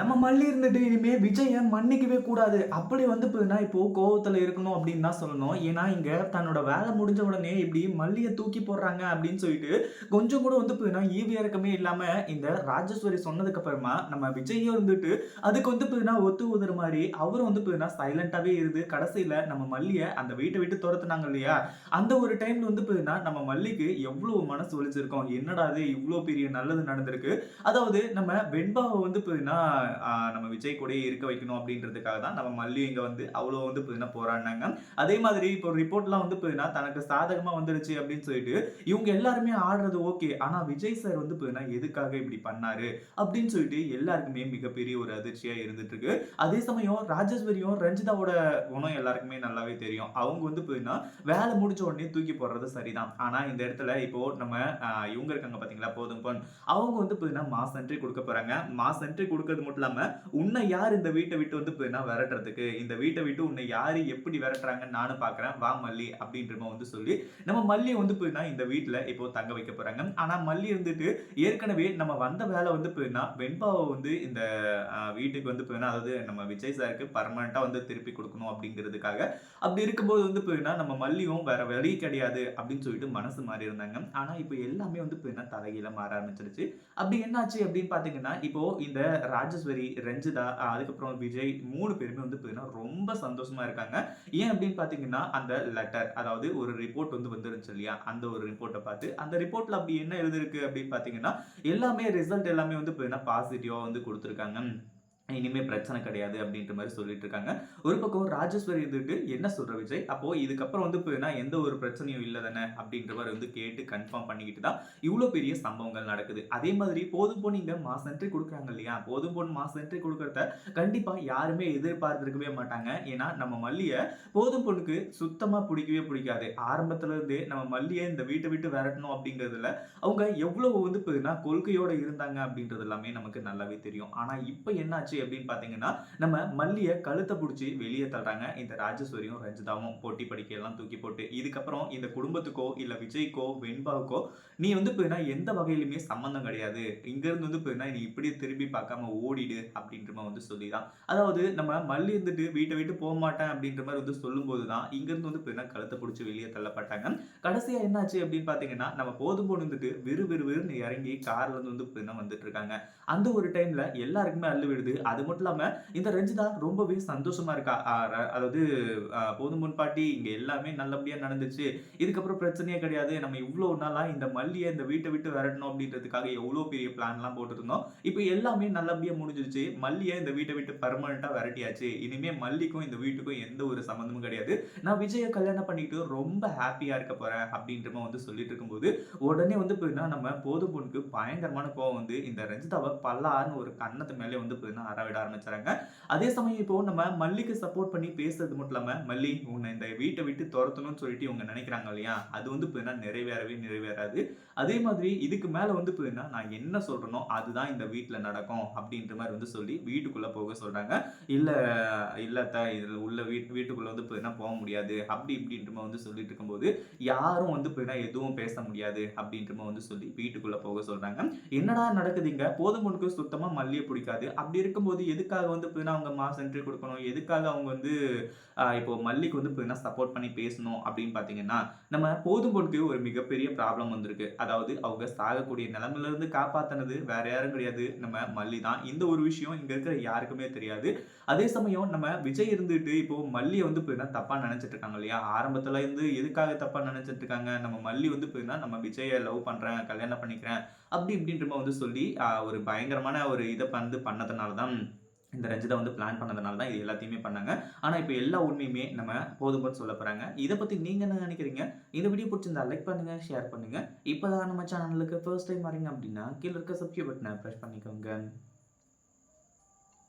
நம்ம மல்லி இருந்துட்டு இனிமே விஜயை மன்னிக்கவே கூடாது. அப்படி வந்து நான் இப்போ கோவத்துல இருக்கணும் அப்படின்னு தான் சொல்லணும். ஏன்னா இங்க தன்னோட வேலை முடிஞ்ச உடனே இப்படி மல்லியை தூக்கி போடுறாங்க அப்படின்னு சொல்லிட்டு கொஞ்சம் கூட வந்து போதுனா ஈவி இறக்கமே இல்லாம இந்த ராஜேஸ்வரி சொன்னதுக்கு அப்புறமா நம்ம விஜயும் இருந்துட்டு அதுக்கு வந்து போதுனா ஒத்து உதற மாதிரி அவரும் வந்து போதுனா சைலண்டாவே இருந்து கடைசியில நம்ம மல்லியை அந்த வீட்டை விட்டு துரத்துனாங்க இல்லையா? அந்த ஒரு டைம்ல வந்து போதுனா நம்ம மல்லிக்கு எவ்வளவு மனசு ஒழிச்சிருக்கோம் என்னடா அது இவ்வளோ பெரிய நல்லது நடந்திருக்கு. அதாவது நம்ம வெண்பாவை வந்து போதுனா நம்ம விஜய் கூடயே இருக்க வைக்கணும் அப்படின்றதுக்காக தான் நம்ம மல்லி இங்கே வந்து அவ்வளோ வந்து பார்த்தீங்கன்னா போராடினாங்க. அதே மாதிரி இப்போ ரிப்போர்ட்லாம் வந்து பார்த்தீங்கன்னா தனக்கு சாதகமாக வந்துருச்சு அப்படின்னு சொல்லிட்டு இவங்க எல்லாருமே ஆடுறது ஓகே ஆனால் விஜய் சார் வந்து பார்த்தீங்கன்னா எதுக்காக இப்படி பண்ணாரு அப்படின்னு சொல்லிட்டு எல்லாருக்குமே மிகப்பெரிய ஒரு அதிர்ச்சியாக இருந்துட்டு இருக்கு. அதே சமயம் ராஜேஸ்வரியும் ரஞ்சிதாவோட குணம் எல்லாருக்குமே நல்லாவே தெரியும். அவங்க வந்து பார்த்தீங்கன்னா வேலை முடிச்ச உடனே தூக்கி போடுறது சரிதான். ஆனால் இந்த இடத்துல இப்போ நம்ம இவங்க இருக்காங்க பார்த்தீங்களா போதும் பொன். அவங்க வந்து பார்த்தீங்கன்னா மாஸ் என்ட்ரி கொடுக்க போறாங்க. மாஸ் என்ட்ரி கொடுக்கறது மட்டும் இல்லாம உன்னை யார் இந்த வீட்டை விட்டு வந்து போயினா விரட்டுறதுக்கு? இந்த வீட்டை விட்டு உன்னை யாரு எப்படி விரட்டுறாங்கன்னு நானும் பாக்குறேன். வா மல்லி அப்படின்ற வந்து சொல்லி நம்ம மல்லி வந்து போயினா இந்த வீட்டுல இப்போ தங்க வைக்க போறாங்க. ஆனா மல்லி இருந்துட்டு ஏற்கனவே நம்ம வந்த வேலை வந்து போயினா வெண்பாவை வந்து இந்த வீட்டுக்கு வந்து புதினா அதாவது நம்ம விஜய் சாருக்கு பர்மனண்டா வந்து திருப்பி கொடுக்கணும் அப்படிங்கிறதுக்காக. அப்படி இருக்கும்போது வந்து புதினா நம்ம மல்லியும் வேற வழி கிடையாது அப்படின்னு சொல்லிட்டு மனசு மாறி இருந்தாங்க. ஆனா இப்போ எல்லாமே வந்து போயினா தலைகீழ மாற ஆரம்பிச்சிருச்சு. அப்படி என்னாச்சு அப்படின்னு பாத்தீங்கன்னா இப்போ இந்த ராஜேஸ்வரி ரஞ்சிதா அதுக்கப்புறம் விஜய் மூணு பேருமே வந்து பார்த்தீங்கன்னா ரொம்ப சந்தோஷமா இருக்காங்க. ஏன் அப்படின்னு பாத்தீங்கன்னா அந்த லெட்டர் அதாவது ஒரு ரிப்போர்ட் வந்து வந்துருந்துச்சு இல்லையா? அந்த ஒரு ரிப்போர்ட்டை பார்த்து. அந்த ரிப்போர்ட்ல அப்படி என்ன எழுதிருக்கு அப்படின்னு பாத்தீங்கன்னா எல்லாமே ரிசல்ட் எல்லாமே வந்து பாத்தீங்கன்னா பாசிட்டிவா வந்து கொடுத்துருக்காங்க. இனிமே பிரச்சனை கிடையாது அப்படின்ற மாதிரி சொல்லிட்டு இருக்காங்க. ஒரு பக்கம் ராஜேஸ்வரி இருந்துட்டு என்ன சொல்ற விஜய்? அப்போ இதுக்கப்புறம் வந்து போயினா எந்த ஒரு பிரச்சனையும் இல்லை தானே? அப்படின்ற மாதிரி வந்து கேட்டு கன்ஃபார்ம் பண்ணிக்கிட்டு தான் இவ்வளோ பெரிய சம்பவங்கள் நடக்குது. அதே மாதிரி போதும் போன் இங்கே மாஸ் என்ட்ரி கொடுக்குறாங்க இல்லையா? போதும் போன் மாஸ் என்ட்ரி கொடுக்கறத கண்டிப்பா யாருமே எதிர்பார்த்திருக்கவே மாட்டாங்க. ஏன்னா நம்ம மல்லிய போதும் பொண்ணுக்கு சுத்தமா பிடிக்கவே பிடிக்காது. ஆரம்பத்துல இருந்தே நம்ம மல்லியை இந்த வீட்டை விட்டு விரட்டணும் அப்படிங்கிறதுல அவங்க எவ்வளவு வந்து போதுன்னா கொள்கையோட இருந்தாங்க அப்படின்றது எல்லாமே நமக்கு நல்லாவே தெரியும். ஆனா இப்போ என்னாச்சு அப்படின்னு பாத்தீங்கன்னா நம்ம மல்லியை கழுத்தை பிடிச்சி வெளியே தள்ளுறாங்க. இந்த ராஜஸ்வரியும் ரஞ்சிதாவும் போட்டி படிக்கையெல்லாம் தூக்கி போட்டு இதுக்கப்புறம் இந்த குடும்பத்துக்கோ இல்ல விஜய்க்கோ வெண்பாவுக்கோ நீ வந்து போயினா எந்த வகையிலுமே சம்மந்தம் கிடையாது. இங்க இருந்து வந்து போயினா நீ இப்படி திரும்பி பார்க்காம ஓடிடு அப்படின்ற மாதிரி வந்து சொல்லிதான். அதாவது நம்ம மல்லி இருந்துட்டு வீட்டை விட்டு போக மாட்டேன் அப்படின்ற மாதிரி வந்து சொல்லும்போது தான் இங்கேருந்து வந்து போயினா கழுத்தை பிடிச்சி வெளியே தள்ளப்பட்டாங்க. கடைசியா என்னாச்சு அப்படின்னு பார்த்தீங்கன்னா நம்ம போதும் போது வந்துட்டு விறு விறு விறுன்னு இறங்கி கார்ல இருந்து வந்து போயினா வந்துட்டு இருக்காங்க. அந்த ஒரு டைம்ல எல்லாருக்குமே அள்ளு விடுது அது மட்டும் இல்லாமல் இந்த ரஞ்சிதா ரொம்பவே சந்தோஷமா இருக்கா அதாவது போதும் முன்பாட்டி இங்க எல்லாமே நல்லபடியா நடந்துச்சு. இதுக்கப்புறம் பிரச்சனையே கிடையாது. நம்ம இவ்வளவு நாளா இந்த மல்லியை இந்த வீட்டை விட்டு விரட்டணும் அப்படின்றதுக்காக எவ்வளவு பெரிய பிளான்லாம் போட்டுருந்தோம். இப்போ எல்லாமே நல்லபடியா முடிஞ்சிருச்சு. மல்லியை இந்த வீட்டை விட்டு பர்மனண்டா விரட்டியாச்சு. இனிமே மல்லிக்கும் இந்த வீட்டுக்கும் எந்த ஒரு சம்மந்தமும் கிடையாது. நான் விஜயை கல்யாணம் பண்ணிட்டு ரொம்ப ஹாப்பியா இருக்க போறேன் அப்படின்ற வந்து சொல்லிட்டு இருக்கும்போது உடனே வந்து போயின்னா நம்ம போதும் பொண்ணுக்கு பயங்கரமான கோவம் வந்து இந்த ரஞ்சிதாவை பல்லாருன்னு ஒரு கன்னத்து மேலே வந்து போயின்னா விட ஆரம்பிச்சாங்க. அதே சமயம் இப்போ நம்ம மல்லிக்கு சப்போர்ட் பண்ணி பேசுறது மட்டும் இல்லாம மல்லி உன்னை இந்த வீட்டை விட்டு துரத்தணும்னு சொல்லிட்டு இவங்க நினைக்கிறாங்க இல்லையா? அது வந்து இப்போ நிறைவேறவே நிறைவேறாது. அதே மாதிரி இதுக்கு மேல வந்து போயின்னா நான் என்ன சொல்றேனோ அதுதான் இந்த வீட்டுல நடக்கும் அப்படின்ற மாதிரி வந்து சொல்லி வீட்டுக்குள்ள போக சொல்றாங்க. இல்ல இல்ல அத்தை, இதுல உள்ள வீட்டு வீட்டுக்குள்ள வந்து போயின்னா போக முடியாது அப்படி இப்படின்ற மாதிரி வந்து சொல்லிட்டு இருக்கும்போது யாரும் வந்து போயின்னா எதுவும் பேச முடியாது அப்படின்ற மாதிரி வந்து சொல்லி வீட்டுக்குள்ள போக சொல்றாங்க. என்னடா நடக்குதுங்க போதும் பொண்ணுக்கு சுத்தமா மல்லியை பிடிக்காது. அப்படி இருக்கும்போது எதுக்காக வந்து போயின்னா அவங்க மாஸ் என்ட்ரி கொடுக்கணும்? எதுக்காக அவங்க வந்து இப்போ மல்லிக்கு வந்து போயின்னா சப்போர்ட் பண்ணி பேசணும் அப்படின்னு பார்த்தீங்கன்னா நம்ம போதும் ஒரு மிகப்பெரிய ப்ராப்ளம் வந்திருக்கு. அதாவது அவங்க சாகக்கூடிய நிலமிலிருந்து காப்பாற்றினது காப்பாத்தினது வேற யாரும் கிடையாது. நம்ம மல்லி தான். இந்த ஒரு விஷயம் இங்க இருக்கிற யாருக்குமே தெரியாது. அதே சமயம் நம்ம விஜய் இருந்துட்டு இப்போ மல்லியை வந்து போயின்னா தப்பா நினைச்சிட்டு இருக்காங்க இல்லையா? ஆரம்பத்துல இருந்து எதுக்காக தப்பா நினைச்சிட்டு இருக்காங்க? நம்ம மல்லி வந்து போயின்னா நம்ம விஜயை லவ் பண்றேன் கல்யாணம் பண்ணிக்கிறேன் அப்படி இப்படின்ற மாதிரி வந்து சொல்லி ஒரு பயங்கரமான ஒரு இதை வந்து பண்ணதுனால தான் இந்த ரஞ்சிதா வந்து பிளான் பண்ணதுனால தான் இது எல்லாத்தையுமே பண்ணாங்க. ஆனால் இப்போ எல்லா உண்மையுமே நம்ம போதும்னு சொல்ல போகிறாங்க இதை பற்றி நீங்கள் என்ன நினைக்கிறீங்க? இந்த வீடியோ பிடிச்சிருந்தா லைக் பண்ணுங்கள் ஷேர் பண்ணுங்கள் இப்போ தான் நம்ம சேனலுக்கு ஃபர்ஸ்ட் டைம் வரீங்க அப்படின்னா கீழே இருக்க சப்ஸ்கிரைப் பட்டனை ப்ரெஸ் பண்ணிக்கோங்க.